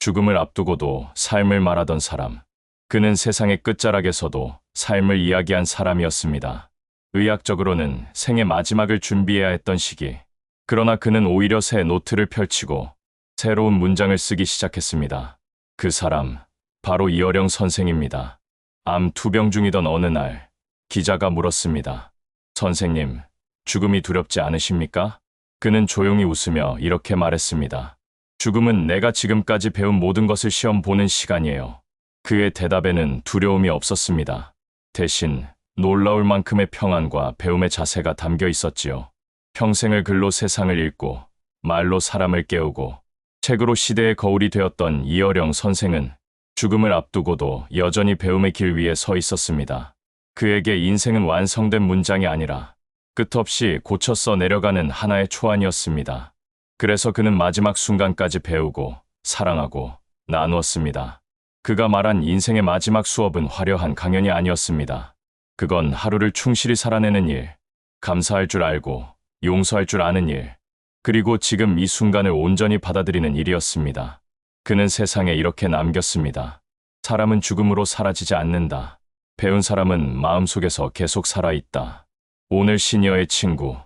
죽음을 앞두고도 삶을 말하던 사람. 그는 세상의 끝자락에서도 삶을 이야기한 사람이었습니다. 의학적으로는 생의 마지막을 준비해야 했던 시기. 그러나 그는 오히려 새 노트를 펼치고 새로운 문장을 쓰기 시작했습니다. 그 사람, 바로 이어령 선생입니다. 암 투병 중이던 어느 날, 기자가 물었습니다. 선생님, 죽음이 두렵지 않으십니까? 그는 조용히 웃으며 이렇게 말했습니다. 죽음은 내가 지금까지 배운 모든 것을 시험 보는 시간이에요. 그의 대답에는 두려움이 없었습니다. 대신 놀라울 만큼의 평안과 배움의 자세가 담겨 있었지요. 평생을 글로 세상을 읽고 말로 사람을 깨우고 책으로 시대의 거울이 되었던 이어령 선생은 죽음을 앞두고도 여전히 배움의 길 위에 서 있었습니다. 그에게 인생은 완성된 문장이 아니라 끝없이 고쳐 내려가는 하나의 초안이었습니다. 그래서 그는 마지막 순간까지 배우고 사랑하고 나누었습니다. 그가 말한 인생의 마지막 수업은 화려한 강연이 아니었습니다. 그건 하루를 충실히 살아내는 일, 감사할 줄 알고 용서할 줄 아는 일, 그리고 지금 이 순간을 온전히 받아들이는 일이었습니다. 그는 세상에 이렇게 남겼습니다. 사람은 죽음으로 사라지지 않는다. 배운 사람은 마음속에서 계속 살아있다. 오늘 시니어의 친구,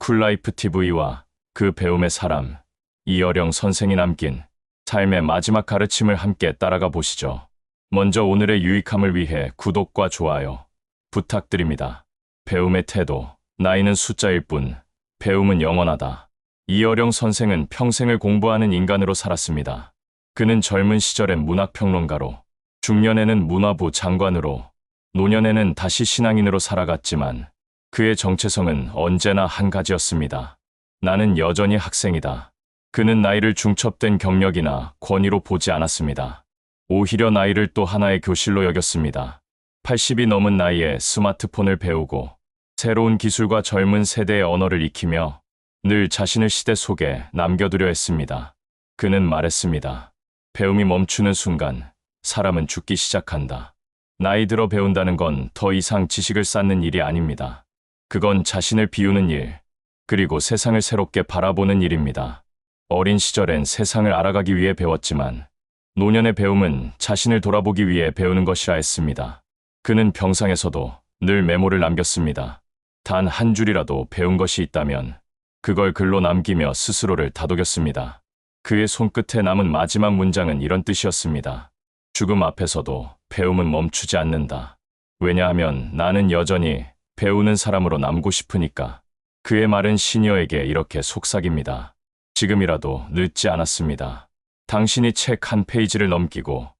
쿨라이프 TV와 그 배움의 사람, 이어령 선생이 남긴 삶의 마지막 가르침을 함께 따라가 보시죠. 먼저 오늘의 유익함을 위해 구독과 좋아요 부탁드립니다. 배움의 태도, 나이는 숫자일 뿐, 배움은 영원하다. 이어령 선생은 평생을 공부하는 인간으로 살았습니다. 그는 젊은 시절엔 문학평론가로, 중년에는 문화부 장관으로, 노년에는 다시 신앙인으로 살아갔지만 그의 정체성은 언제나 한 가지였습니다. 나는 여전히 학생이다. 그는 나이를 중첩된 경력이나 권위로 보지 않았습니다. 오히려 나이를 또 하나의 교실로 여겼습니다. 80이 넘은 나이에 스마트폰을 배우고 새로운 기술과 젊은 세대의 언어를 익히며 늘 자신을 시대 속에 남겨두려 했습니다. 그는 말했습니다. 배움이 멈추는 순간 사람은 죽기 시작한다. 나이 들어 배운다는 건 더 이상 지식을 쌓는 일이 아닙니다. 그건 자신을 비우는 일, 그리고 세상을 새롭게 바라보는 일입니다. 어린 시절엔 세상을 알아가기 위해 배웠지만 노년의 배움은 자신을 돌아보기 위해 배우는 것이라 했습니다. 그는 병상에서도 늘 메모를 남겼습니다. 단 한 줄이라도 배운 것이 있다면 그걸 글로 남기며 스스로를 다독였습니다. 그의 손끝에 남은 마지막 문장은 이런 뜻이었습니다. 죽음 앞에서도 배움은 멈추지 않는다. 왜냐하면 나는 여전히 배우는 사람으로 남고 싶으니까. 그의 말은 시니어에게 이렇게 속삭입니다. 지금이라도 늦지 않았습니다. 당신이 책 한 페이지를 넘기고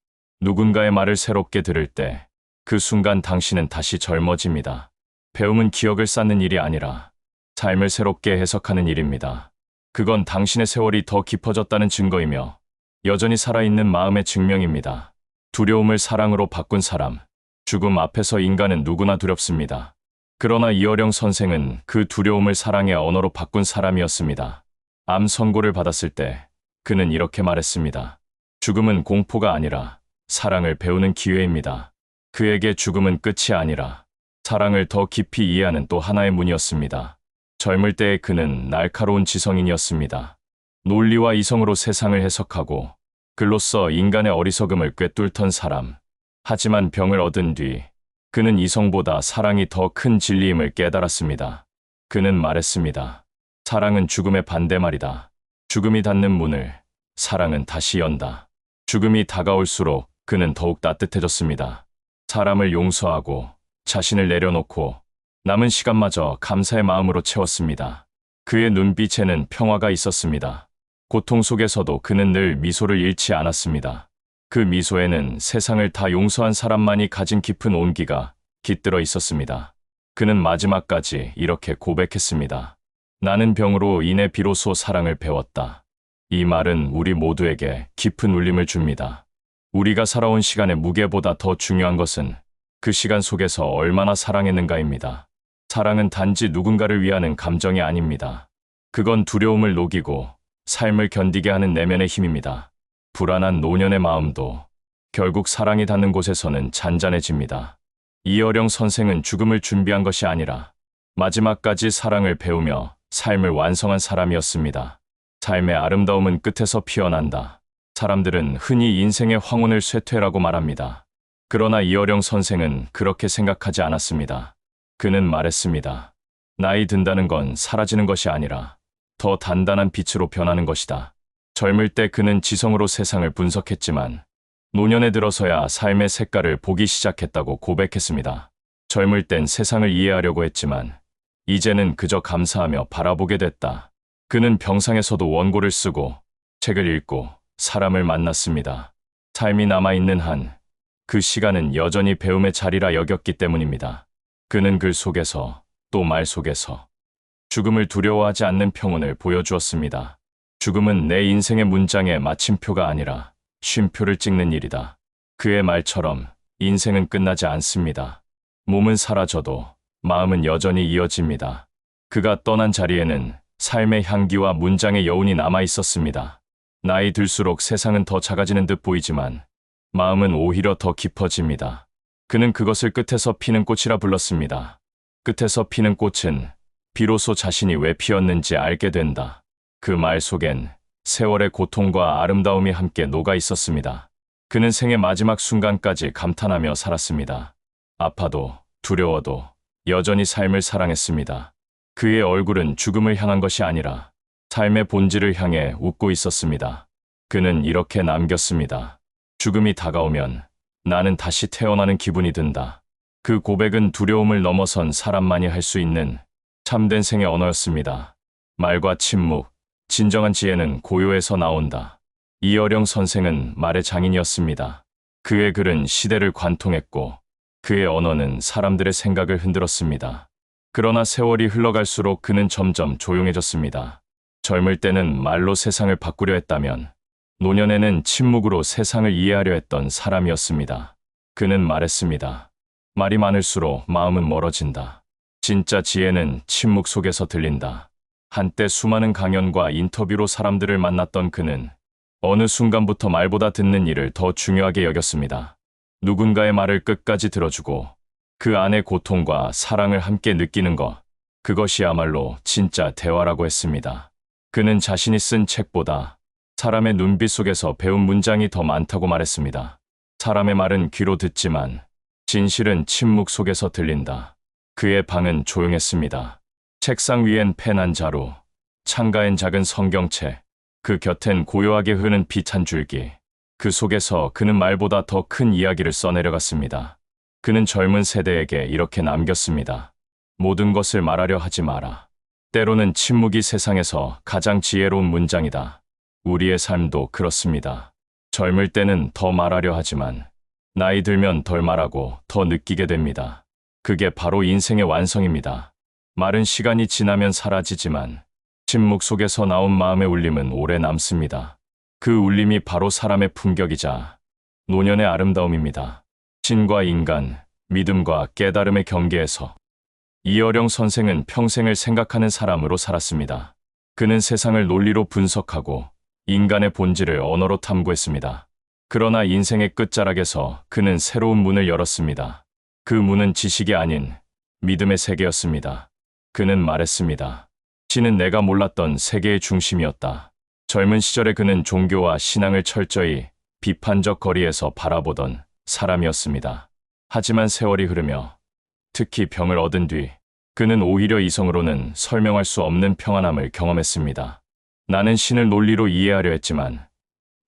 누군가의 말을 새롭게 들을 때 그 순간 당신은 다시 젊어집니다. 배움은 기억을 쌓는 일이 아니라 삶을 새롭게 해석하는 일입니다. 그건 당신의 세월이 더 깊어졌다는 증거이며 여전히 살아있는 마음의 증명입니다. 두려움을 사랑으로 바꾼 사람, 죽음 앞에서 인간은 누구나 두렵습니다. 그러나 이어령 선생은 그 두려움을 사랑의 언어로 바꾼 사람이었습니다. 암 선고를 받았을 때 그는 이렇게 말했습니다. 죽음은 공포가 아니라 사랑을 배우는 기회입니다. 그에게 죽음은 끝이 아니라 사랑을 더 깊이 이해하는 또 하나의 문이었습니다. 젊을 때의 그는 날카로운 지성인이었습니다. 논리와 이성으로 세상을 해석하고 글로써 인간의 어리석음을 꿰뚫던 사람. 하지만 병을 얻은 뒤 그는 이성보다 사랑이 더 큰 진리임을 깨달았습니다. 그는 말했습니다. 사랑은 죽음의 반대말이다. 죽음이 닫는 문을 사랑은 다시 연다. 죽음이 다가올수록 그는 더욱 따뜻해졌습니다. 사람을 용서하고 자신을 내려놓고 남은 시간마저 감사의 마음으로 채웠습니다. 그의 눈빛에는 평화가 있었습니다. 고통 속에서도 그는 늘 미소를 잃지 않았습니다. 그 미소에는 세상을 다 용서한 사람만이 가진 깊은 온기가 깃들어 있었습니다. 그는 마지막까지 이렇게 고백했습니다. 나는 병으로 인해 비로소 사랑을 배웠다. 이 말은 우리 모두에게 깊은 울림을 줍니다. 우리가 살아온 시간의 무게보다 더 중요한 것은 그 시간 속에서 얼마나 사랑했는가입니다. 사랑은 단지 누군가를 위하는 감정이 아닙니다. 그건 두려움을 녹이고 삶을 견디게 하는 내면의 힘입니다. 불안한 노년의 마음도 결국 사랑이 닿는 곳에서는 잔잔해집니다. 이어령 선생은 죽음을 준비한 것이 아니라 마지막까지 사랑을 배우며 삶을 완성한 사람이었습니다. 삶의 아름다움은 끝에서 피어난다. 사람들은 흔히 인생의 황혼을 쇠퇴라고 말합니다. 그러나 이어령 선생은 그렇게 생각하지 않았습니다. 그는 말했습니다. 나이 든다는 건 사라지는 것이 아니라 더 단단한 빛으로 변하는 것이다. 젊을 때 그는 지성으로 세상을 분석했지만 노년에 들어서야 삶의 색깔을 보기 시작했다고 고백했습니다. 젊을 땐 세상을 이해하려고 했지만 이제는 그저 감사하며 바라보게 됐다. 그는 병상에서도 원고를 쓰고 책을 읽고 사람을 만났습니다. 삶이 남아있는 한 그 시간은 여전히 배움의 자리라 여겼기 때문입니다. 그는 글 속에서 또 말 속에서 죽음을 두려워하지 않는 평온을 보여주었습니다. 죽음은 내 인생의 문장의 마침표가 아니라 쉼표를 찍는 일이다. 그의 말처럼 인생은 끝나지 않습니다. 몸은 사라져도 마음은 여전히 이어집니다. 그가 떠난 자리에는 삶의 향기와 문장의 여운이 남아 있었습니다. 나이 들수록 세상은 더 작아지는 듯 보이지만 마음은 오히려 더 깊어집니다. 그는 그것을 끝에서 피는 꽃이라 불렀습니다. 끝에서 피는 꽃은 비로소 자신이 왜 피었는지 알게 된다. 그 말 속엔 세월의 고통과 아름다움이 함께 녹아 있었습니다. 그는 생의 마지막 순간까지 감탄하며 살았습니다. 아파도 두려워도 여전히 삶을 사랑했습니다. 그의 얼굴은 죽음을 향한 것이 아니라 삶의 본질을 향해 웃고 있었습니다. 그는 이렇게 남겼습니다. 죽음이 다가오면 나는 다시 태어나는 기분이 든다. 그 고백은 두려움을 넘어선 사람만이 할 수 있는 참된 생의 언어였습니다. 말과 침묵, 진정한 지혜는 고요에서 나온다. 이어령 선생은 말의 장인이었습니다. 그의 글은 시대를 관통했고 그의 언어는 사람들의 생각을 흔들었습니다. 그러나 세월이 흘러갈수록 그는 점점 조용해졌습니다. 젊을 때는 말로 세상을 바꾸려 했다면 노년에는 침묵으로 세상을 이해하려 했던 사람이었습니다. 그는 말했습니다. 말이 많을수록 마음은 멀어진다. 진짜 지혜는 침묵 속에서 들린다. 한때 수많은 강연과 인터뷰로 사람들을 만났던 그는 어느 순간부터 말보다 듣는 일을 더 중요하게 여겼습니다. 누군가의 말을 끝까지 들어주고 그 안의 고통과 사랑을 함께 느끼는 것, 그것이야말로 진짜 대화라고 했습니다. 그는 자신이 쓴 책보다 사람의 눈빛 속에서 배운 문장이 더 많다고 말했습니다. 사람의 말은 귀로 듣지만 진실은 침묵 속에서 들린다. 그의 방은 조용했습니다. 책상 위엔 펜 한 자루, 창가엔 작은 성경책, 그 곁엔 고요하게 흐르는 빛한 줄기. 그 속에서 그는 말보다 더 큰 이야기를 써내려갔습니다. 그는 젊은 세대에게 이렇게 남겼습니다. 모든 것을 말하려 하지 마라. 때로는 침묵이 세상에서 가장 지혜로운 문장이다. 우리의 삶도 그렇습니다. 젊을 때는 더 말하려 하지만 나이 들면 덜 말하고 더 느끼게 됩니다. 그게 바로 인생의 완성입니다. 말은 시간이 지나면 사라지지만 침묵 속에서 나온 마음의 울림은 오래 남습니다. 그 울림이 바로 사람의 품격이자 노년의 아름다움입니다. 신과 인간, 믿음과 깨달음의 경계에서 이어령 선생은 평생을 생각하는 사람으로 살았습니다. 그는 세상을 논리로 분석하고 인간의 본질을 언어로 탐구했습니다. 그러나 인생의 끝자락에서 그는 새로운 문을 열었습니다. 그 문은 지식이 아닌 믿음의 세계였습니다. 그는 말했습니다. 신은 내가 몰랐던 세계의 중심이었다. 젊은 시절에 그는 종교와 신앙을 철저히 비판적 거리에서 바라보던 사람이었습니다. 하지만 세월이 흐르며 특히 병을 얻은 뒤 그는 오히려 이성으로는 설명할 수 없는 평안함을 경험했습니다. 나는 신을 논리로 이해하려 했지만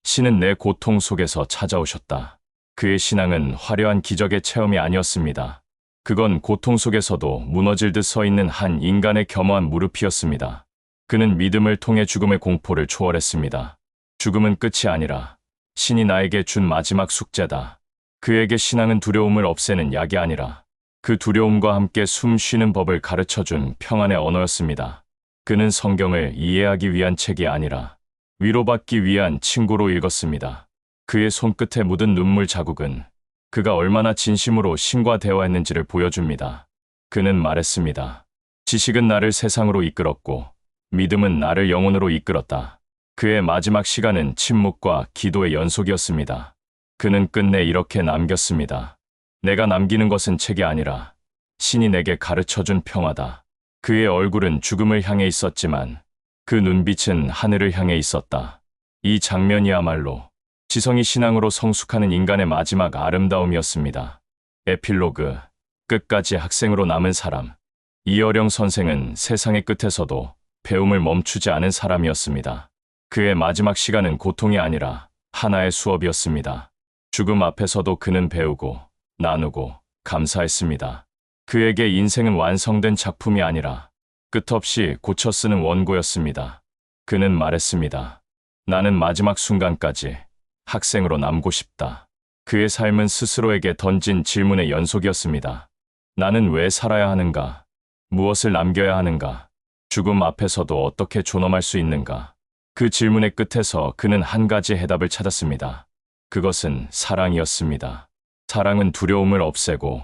신은 내 고통 속에서 찾아오셨다. 그의 신앙은 화려한 기적의 체험이 아니었습니다. 그건 고통 속에서도 무너질 듯 서 있는 한 인간의 겸허한 무릎이었습니다. 그는 믿음을 통해 죽음의 공포를 초월했습니다. 죽음은 끝이 아니라 신이 나에게 준 마지막 숙제다. 그에게 신앙은 두려움을 없애는 약이 아니라 그 두려움과 함께 숨 쉬는 법을 가르쳐 준 평안의 언어였습니다. 그는 성경을 이해하기 위한 책이 아니라 위로받기 위한 친구로 읽었습니다. 그의 손끝에 묻은 눈물 자국은 그가 얼마나 진심으로 신과 대화했는지를 보여줍니다. 그는 말했습니다. 지식은 나를 세상으로 이끌었고 믿음은 나를 영혼으로 이끌었다. 그의 마지막 시간은 침묵과 기도의 연속이었습니다. 그는 끝내 이렇게 남겼습니다. 내가 남기는 것은 책이 아니라 신이 내게 가르쳐준 평화다. 그의 얼굴은 죽음을 향해 있었지만 그 눈빛은 하늘을 향해 있었다. 이 장면이야말로 지성이 신앙으로 성숙하는 인간의 마지막 아름다움이었습니다. 에필로그 끝까지 학생으로 남은 사람 이어령 선생은 세상의 끝에서도 배움을 멈추지 않은 사람이었습니다. 그의 마지막 시간은 고통이 아니라 하나의 수업이었습니다. 죽음 앞에서도 그는 배우고 나누고 감사했습니다. 그에게 인생은 완성된 작품이 아니라 끝없이 고쳐 쓰는 원고였습니다. 그는 말했습니다. 나는 마지막 순간까지 학생으로 남고 싶다. 그의 삶은 스스로에게 던진 질문의 연속이었습니다. 나는 왜 살아야 하는가? 무엇을 남겨야 하는가? 죽음 앞에서도 어떻게 존엄할 수 있는가? 그 질문의 끝에서 그는 한 가지 해답을 찾았습니다. 그것은 사랑이었습니다. 사랑은 두려움을 없애고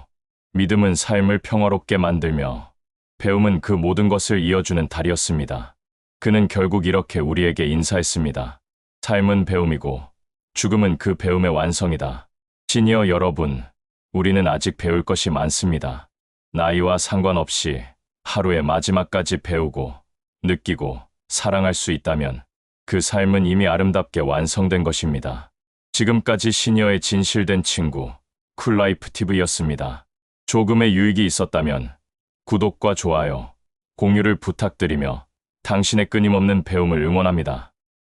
믿음은 삶을 평화롭게 만들며 배움은 그 모든 것을 이어주는 달이었습니다. 그는 결국 이렇게 우리에게 인사했습니다. 삶은 배움이고 죽음은 그 배움의 완성이다. 시니어 여러분, 우리는 아직 배울 것이 많습니다. 나이와 상관없이 하루의 마지막까지 배우고 느끼고 사랑할 수 있다면 그 삶은 이미 아름답게 완성된 것입니다. 지금까지 시니어의 진실된 친구, 쿨라이프 TV였습니다. 조금의 유익이 있었다면 구독과 좋아요, 공유를 부탁드리며 당신의 끊임없는 배움을 응원합니다.